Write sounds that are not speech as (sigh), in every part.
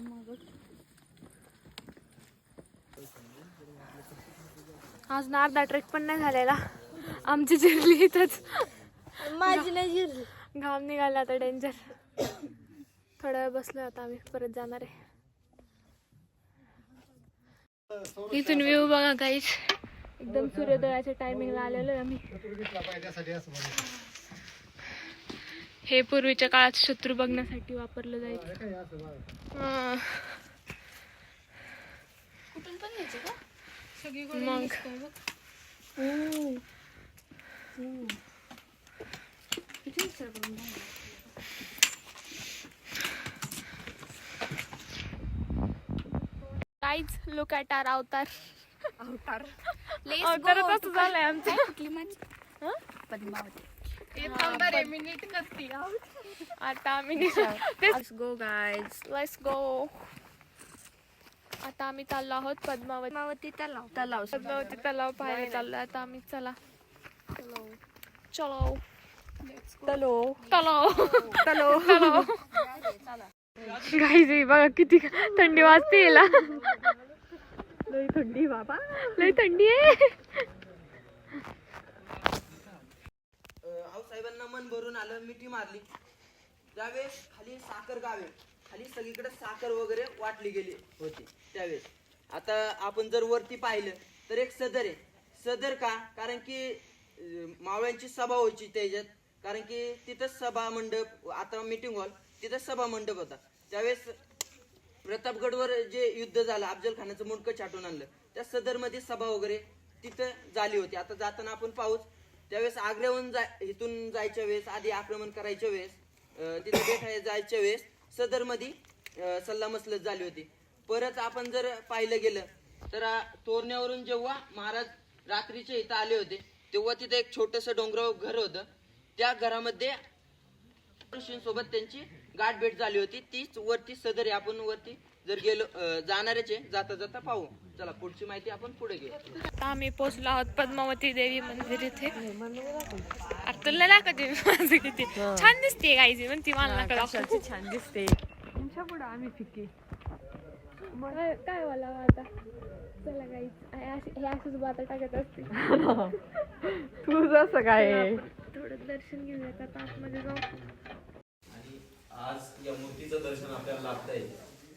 मग. आज ना अर्धा ट्रेक पण नाही झालेला. आमची जिरली इथंच. माझी नाही जिरली. घाम निघाला आता डेंजर थोडा वेळ बसलो आता आम्ही. परत जाणार आहे. इथून व्ह्यू बघा काहीच एकदम सूर्योदयाच्या टायमिंगला आलेलो आहे आम्ही. हे पूर्वीच्या काळात शत्रू बघण्यासाठी वापरलं जायचं. मग. काहीच लुक ॲट आर अवतार अवतार अवतारच असं झालंय आमचं. कुठली माझी? हं? पद्मावती. आता आम्ही गो गाईज लेट्स गो आता आम्ही चाललो आहोत पद्मावती. पद्मावती तलाव. तलाव पद्मावती तलाव पाहायला चाललो आता आम्ही चला. चलो. तलो चलो तलो चलो. गाईज बघा किती थंडी वाजते याला. लई थंडी बाबा. लई थंडी आहे. आऊसाहेबांना मन भरून आलं मिठी मारली. त्यावेळेस खाली साखर गावे खाली सगळीकडे साखर वगैरे वाटली गेली होती त्यावेळेस. आता आपण जर वरती पाहिलं तर एक सदर आहे. सदर का? कारण की मावळ्यांची सभा व्हायची त्याच्यात. कारण की तिथं सभा मंडप आता मीटिंग हॉल तिथं सभा मंडप होता. त्यावेळेस प्रतापगडवर जे युद्ध झालं अफजल खानाचं मुंडकं छाटून आणलं त्या सदरमध्ये सभा वगैरे तिथं झाली होती. आता जाताना आपण पाहूच त्यावेळेस आग्र्याहून जाय इथून जायच्या वेळेस आधी आक्रमण करायच्या वेळेस तिथे बेठाय जायच्या वेळेस सदरमध्ये सल्लामसलत झाली होती. परत आपण जर पाहिलं गेलं तर तोरण्यावरून जेव्हा महाराज रात्रीच्या इथं आले होते तेव्हा तिथे एक छोटस डोंगराव घर होतं. त्या घरामध्ये ऋषींसोबत त्यांची गाठ भेट झाली होती. तीच वरती सदर आपण वरती जर गेलो अं, जाणारच आहे जाता जाता पाहू. चला पुढची माहिती आपण पुढे घेऊ. आता आम्ही पोचलो आहोत पद्मावती देवी मंदिर इथे. आता तुला दाखवते मी माझं किती? छान दिसते गाईची म्हणती मला नका दाखवू. छान दिसते. तुमच्यापुढे आम्ही फिकी काय मला आता? चला गाईच हे असंच बाता टाकत असते (laughs) तू जसं काय? थोडं दर्शन आता आतमध्ये जाऊ. आणि आज या मूर्तीचं दर्शन आपल्याला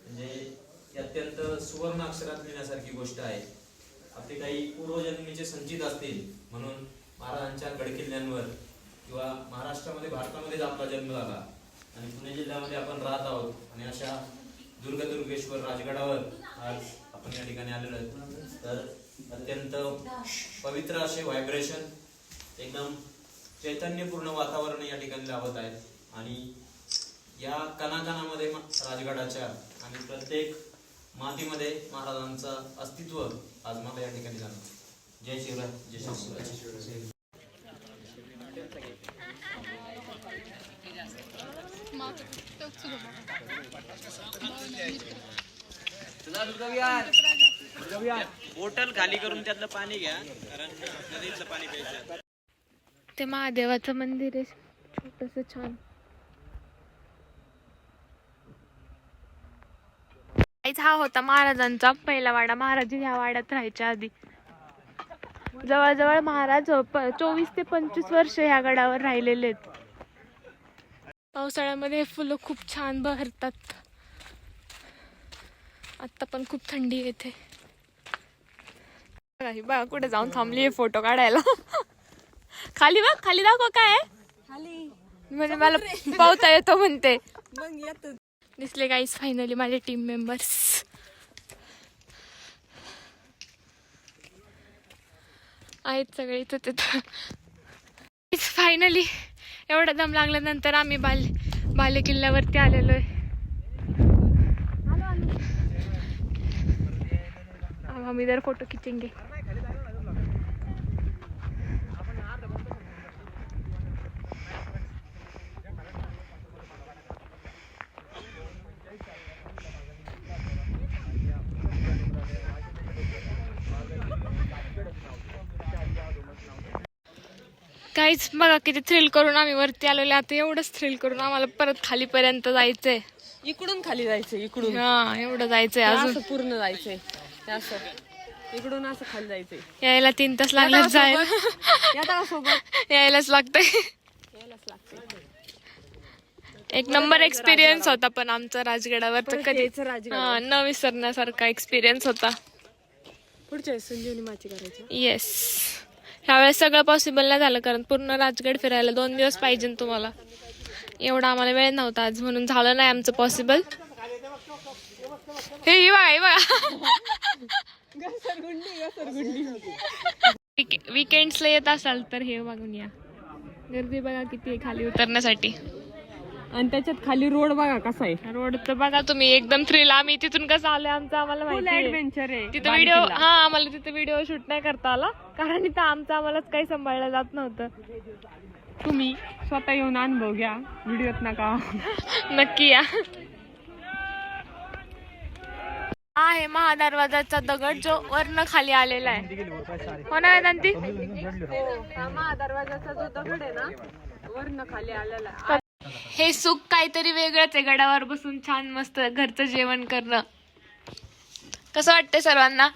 म्हणजे अत्यंत सुवर्ण अक्षरात लिहिण्यासारखी गोष्ट आहे. आपले काही पूर्वजन्मीचे संचित असतील म्हणून महाराजांच्या गडकिल्ल्यांवर किंवा महाराष्ट्रामध्ये भारतामध्येच आपला जन्म झाला. आणि पुणे जिल्ह्यामध्ये आपण राहत आहोत. आणि अशा दुर्गदुर्गेश्वर राजगडावर आज आपण या ठिकाणी आलेलो आहोत. तर अत्यंत पवित्र असे व्हायब्रेशन एकदम चैतन्यपूर्ण वातावरण या ठिकाणी लावत आहेत. आणि या कणाकणामध्ये राजगडाच्या आणि प्रत्येक मातीमध्ये महाराजांचं अस्तित्व आज मला या ठिकाणी जाणवतं जय शिवराय जय शिवराय. बोटल खाली करून त्यातलं पाणी घ्या कारण नदीतलं पाणी प्यायचं ते महादेवाचं मंदिर आहे. छोटस छान. हा होता महाराजांचा पहिला वाडा. महाराज ह्या वाड्यात राहायच्या आधी. जवळजवळ महाराज चोवीस ते पंचवीस वर्ष ह्या गडावर राहिलेले आहेत. पावसाळ्यामध्ये फुलं खूप छान बहरतात. आता पण खूप थंडी येते. बघा बघा कुठे जाऊन थांबली फोटो काढायला. खाली बघ खाली दाखव काय आहे? खाली. म्हणजे मला पावता येतो म्हणते. मग येतो. दिसले गाईस फायनली माझे टीम मेंबर्स आहेत सगळे इथं तिथं. फायनली एवढा दम लागल्यानंतर आम्ही बाल बाले किल्ल्यावरती आलेलो आहे आम्ही जर फोटो खिचेंगे. काहीच बघा किती थ्रिल करून आम्ही वरती आलेलो आता एवढंच थ्रिल करून आम्हाला परत खालीपर्यंत जायचंय. इकडून खाली जायचं इकडून. हा एवढं जायचंय अजून. असं पूर्ण जायचंय. हे असं. इकडून असं खाली जायचंय. यायला तीन तास लागले जायला. सोबत यायलाच लागतंय. यायलाच लागते एक नंबर एक्सपिरियन्स होता पण आमचा राजगडावर तर परत कधी यायचं राजगडावर. हा न विसरण्यासारखा एक्सपिरियन्स होता. पुढच्या वेळेस संजीवनी माची करायची. येस ह्यावेळेस सगळं पॉसिबल नाही झालं कारण पूर्ण राजगड फिरायला दोन दिवस पाहिजे तुम्हाला. एवढा आम्हाला वेळ नव्हता आज म्हणून झालं नाही आमचं पॉसिबल हे हे बघा हे बघा विकेंड्सला येत असाल तर हे बघून या. गर्दी बघा किती आहे खाली उतरण्यासाठी. आणि त्याच्यात खाली रोड बघा कसा आहे. रोड तर बघा तुम्ही एकदम थ्रिल आम्ही तिथून कसं आलोय आमचं आम्हाला फुल माहिती आहे. ऍडव्हेंचर आहे तिथं व्हिडिओ हा आम्हाला तिथे व्हिडिओ शूट नाही करता आला. कारण इथं आमचं आम्हालाच काही सांभाळलं जात नव्हतं. तुम्ही स्वतः येऊन अनुभव घ्या. व्हिडिओत नका. नक्की या. आहे महादरवाजाचा दगड जो वर्ण खाली आलेला आहे. हो ना वेदांती? दरवाजाचा जो दगड आहे ना वरनं खाली आलेला आहे. हे सुख काहीतरी वेगळंच आहे गडावर बसून छान मस्त घरचं जेवण करणं. कसं वाटतंय सर्वांना?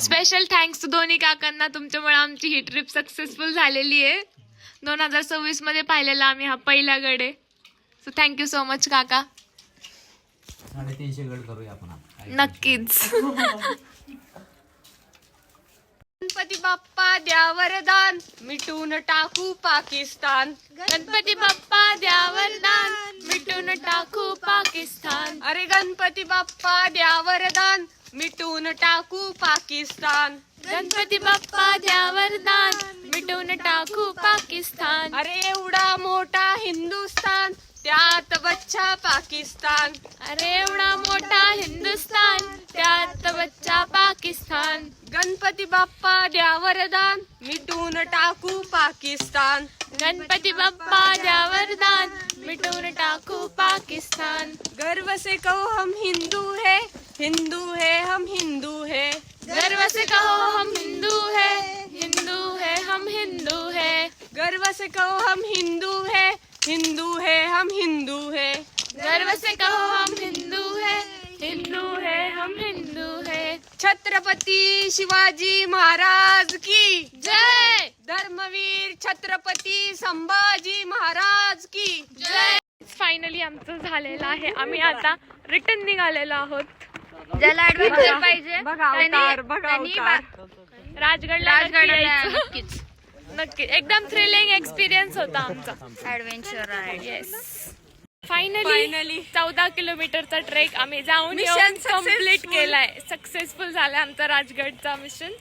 स्पेशल थँक्स टू दोन्ही काकांना तुमच्यामुळे आमची ही ट्रिप सक्सेसफुल झालेली आहे. दोन हजार सव्वीसमध्ये पाहिलेला आम्ही हा पहिला गड आहे. सो थँक्यू सो मच काका. साडेतीनशे गड करूया आपण. नक्कीच. (laughs) गणपती बाप्पा द्या वरदान मिटून टाकू पाकिस्तान. गणपती बाप्पा द्या वरदान मिटून टाकू पाकिस्तान. अरे गणपती बाप्पा द्या वरदान मिटून टाकू पाकिस्तान. गणपती बाप्पा द्या वरदान मिटून टाकू पाकिस्तान. अरे एवढा मोठा हिंदुस्तान त्यात बच्चा पाकिस्तान. अरे एवढा मोठा हिंदुस्तान त्यात बच्चा पाकिस्तान. गणपती बाप्पा द्या वरदान मिटून टाकू पाकिस्तान. गणपती बाप्पा द्या वरदान मिटून टाकू पाकिस्तान. गर्व से कहो हम हिंदू है. हिंदू है हम हिंदू है. गर्व से कहो हम हिंदू है. हिंदू है हम हिंदू है. गर्व से कहो हम हिंदू है. हिंदू है हम हिंदू है। गर्व से कहो हम हिंदू है। हिंदू है हम हिंदू है। छत्रपती शिवाजी महाराज की। जय। धर्मवीर छत्रपती संभाजी महाराज की। जय। फायनली आमचं झालेलं आहे. आम्ही आता रिटर्न निघालेलो आहोत. ज्याला ऍडव्हेंचर पाहिजे बघा. अवतार बघा. अवतार राजगडला नक्की यायचं. नक्की. एकदम थ्रिलिंग एक्सपिरियन्स होता आमचा. Adventure yes finally. चौदा किलोमीटरचा ट्रेक आम्ही जाऊन येऊन. कंप्लीट केलाय. सक्सेसफुल झालाय आमचा राजगडचा मिशन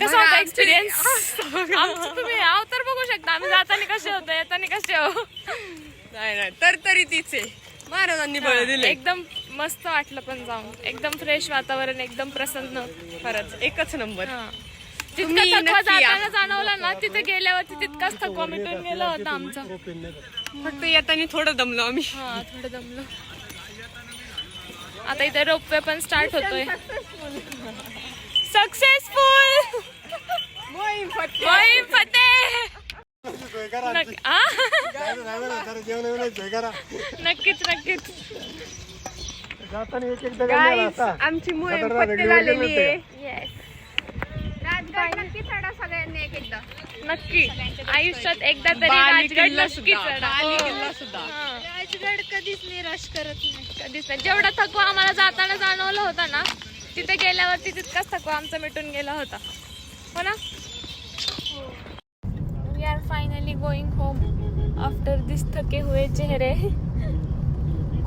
कसा होता एक्सपिरियन्स तुम्ही अवतार बघू शकता. आम्ही जाताना कसे होतो येताना कसे हो? नाही नाही. तर तरी तिचे महाराजांनी बळ दिले एकदम मस्त वाटलं पण जाऊन. एकदम फ्रेश वातावरण एकदम प्रसन्न. खरंच. एकच नंबर हा. जितका तुम्ही थकवा नक्की या. जाताना जाणवला ना तिथे गेल्यावरती तितकाच थकवा मिटून गेला होता आमचा. फक्त येताना थोडं दमलो आम्ही. हा थोडं दमलो. आता इथे रोपवे पण स्टार्ट होतोय. सक्सेसफुल मोहीम फतेह आ? नक्कीच नक्कीच. Guys, आमची मोहीम फत्ते झालेली आहे. येस नक्की चढा सगळ्यांनी एक एकदा. नक्की. आयुष्यात एकदा तरी राजगड नक्की चढा. हो. राजगड कधीच निराश करत नाही. कधीच नाही. जेवढा थकवा आम्हाला जाताना जाणवला होता ना तिथे गेल्यावरती तितकाच थकवा आमचा मिटून गेला होता. हो ना? We are finally going home after this थके हुए चेहरे.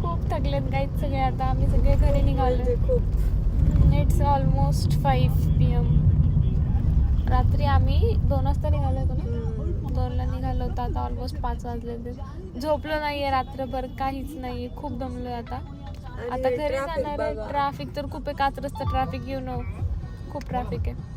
खूप थकलेत गाईत सगळे आता. आम्ही सगळे घरी निघालो खूप. इट्स ऑलमोस्ट फाईव्ह रात्री आम्ही दोन वाजता निघालो होतो ना? दोनला निघालो होतो. आता ऑलमोस्ट पाच वाजले होते. झोपलो नाहीये रात्रभर काहीच नाहीये. खूप दमलोय आता. आता घरी जाणार आहे. ट्रॅफिक तर खूप आहे. कात्रजचं ट्रॅफिक यू नो खूप ट्रॅफिक आहे.